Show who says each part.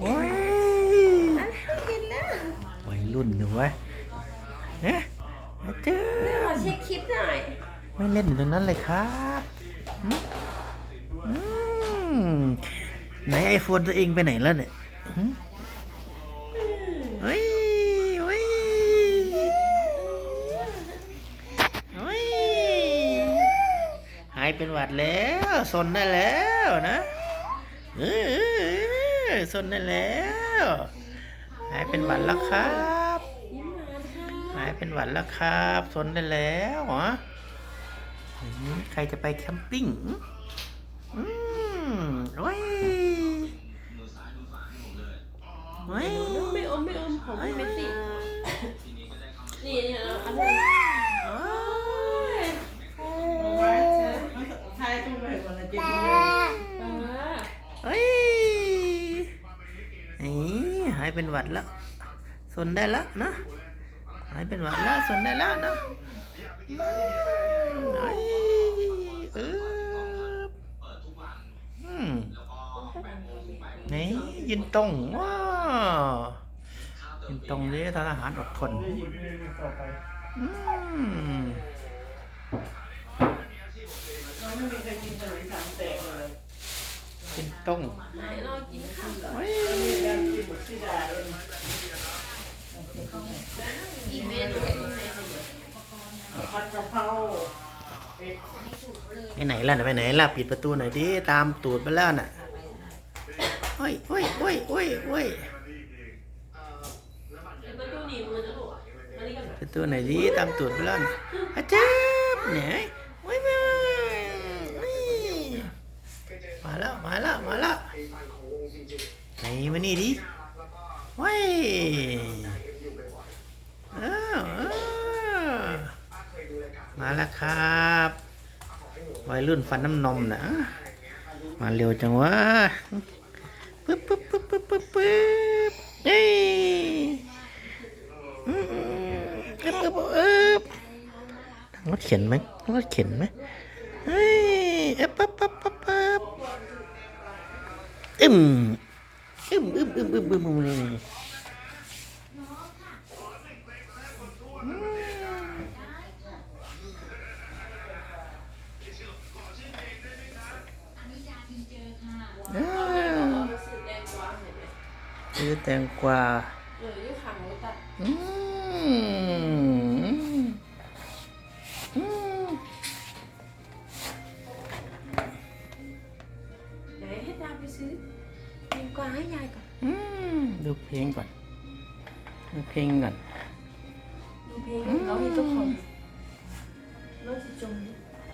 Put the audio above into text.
Speaker 1: โอ้ย
Speaker 2: กินแล้ว
Speaker 1: วัยรุ่นหนูวะเอ๊ะเจ้า
Speaker 2: ขอเช็คคลิปหน่อย
Speaker 1: ไม่เล่นอยู่ตรงนั้นเลยครับอืมอืมไหนไอโฟนตัวเองไปไหนแล้วเนี่ยหืมเฮ้ยเฮ้ยเฮ้ยหายเป็นหวัดแล้วสนได้แล้วนะเออเออ เออสนได้แล้ว หายเป็นหวัดแล้วครับ
Speaker 2: หา
Speaker 1: ยเป็นหวัดแล้วครับสนได้แล้วเหรอใครจะไปแคมปิ้งอืมโอ้ยโอ้ย
Speaker 2: ไม่อมไม่อมของพี่เมสซี่นี่เนี่ยเราอันนี้
Speaker 1: โอ้ย
Speaker 3: ใช่ตุ้งไปวันละเจ็ด
Speaker 2: อ่า
Speaker 1: เฮ้ยนี่หายเป็นหวัดแล้วสนได้แล้วนะหายเป็นหวัดแล้วสนได้แล้วนะเอออืมนี่ยืนตรงว้ายืนตรงนี้ทหารอดทน
Speaker 3: ยิบมือต่อไป
Speaker 1: อืม
Speaker 3: เราไม่มีใครกินขนมสามแตกเลย
Speaker 1: ยืนตรง
Speaker 2: ไหนเรากินข้าว
Speaker 1: เฮ้ย
Speaker 3: มีการกินหมดที่ดาเอง
Speaker 2: อีเมนู
Speaker 3: ผัดกะเพราเป็ด
Speaker 1: ไปไหนล่ะไปไหนล่ะปิดประตูหน่อยดิตามตูดไปแล้วน่ะโอ้ยโอ้ยโอ้ยโอ้ยโอ้ย
Speaker 2: เดี๋ยวมาดูหนีมือนะลูกมานี่กัน
Speaker 1: ประตูไหนอยดิตามตูดไปแล้วน่ะอาจารย์เนี่ยโอ้ยมามาแล้วมาแล้วมาแล้วไหนมานี่ดิว้ายอ้าวอ้าว มาแล้วครับวัยรุ่นฟันน้ำนมนะมาเร็วจังวะปึ๊บปึ๊บปึ๊บปึ๊บปึ๊บปึ๊บเฮ้ยอืมอึ๊บอึ๊บอึ๊บรถเข็นไหมรถเข็นไหมเฮ้ยเอ๊ะปั๊บปั๊บปั๊บปั๊บอึมอึมอึมอึมอึมอึมอึมเลยอ้าว
Speaker 2: รู้สึกแดงกว่าเห็นไหม
Speaker 1: ซื้อแตงกวา
Speaker 2: เอออยู่ขังรถตัด
Speaker 1: อืมอืม
Speaker 2: ไหนให้ตามไปซื้อแดงกว่าให้ยายก่อน
Speaker 1: อืมดูเพลงก่อน ดูเพลงก่อน
Speaker 2: ดูเพลงเรามีตัวของเราจะจม